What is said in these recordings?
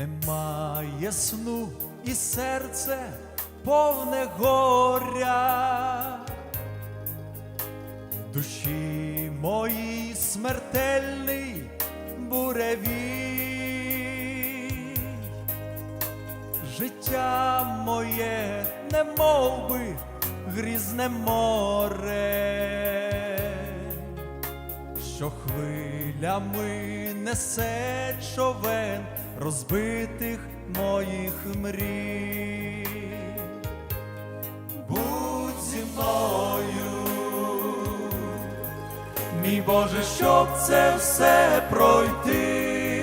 немає сну і серце повне горя. Душі моїй смертельний буревій. Життя моє не би грізне море, що хвилями несе човен розбитих моїх мрій. Будь зі мною, мій Боже, щоб це все пройти,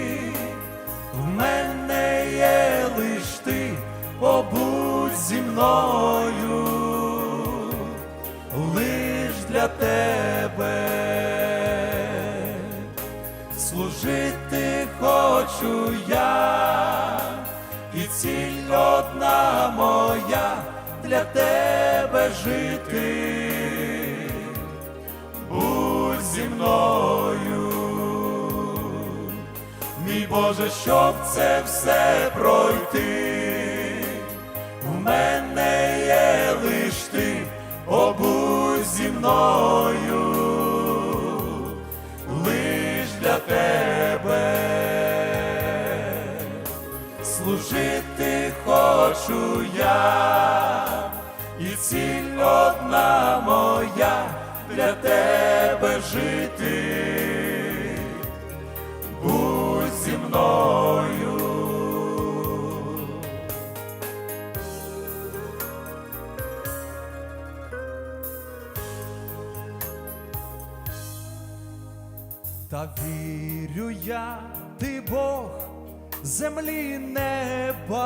в мене є лиш ти, побудь зі мною, лиш для тебе, хочу я, і ціль одна моя для тебе жити. Будь зі мною, мій Боже, щоб це все пройти, в мене є лиш ти, о будь зі мною, Служити хочу я, і ціль одна моя для тебе жити, будь зі мною. Та вірю я, ти Бог землі неба,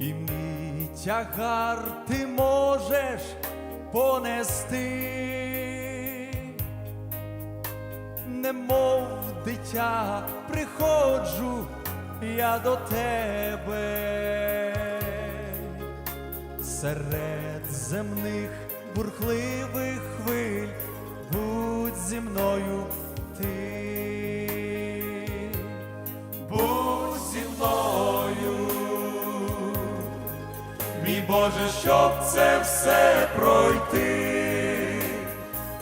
і мій тягар ти можеш понести, немов дитя приходжу я до тебе. Серед земних бурхливих хвиль, будь зі мною ти, мій Боже, щоб це все пройти,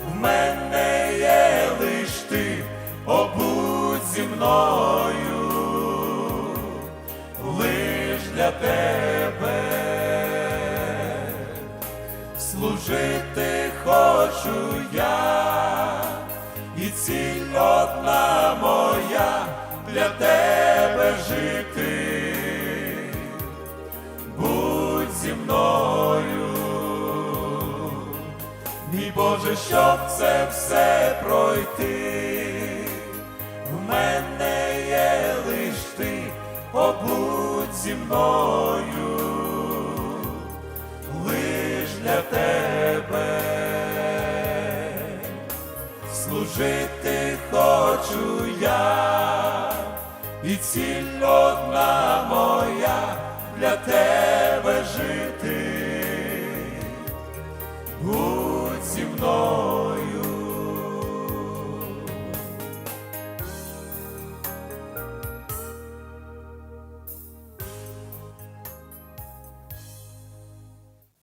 в мене є лиш ти, о будь зі мною, лиш для тебе. Служити хочу я, і ціль одна моя для тебе жити, зі мною, мій Боже, щоб це все пройти, в мене є лиш ти, о будь зі мною. Лиш для тебе, служити хочу я, і ціль одна моя для тебе жити, будь зі мною.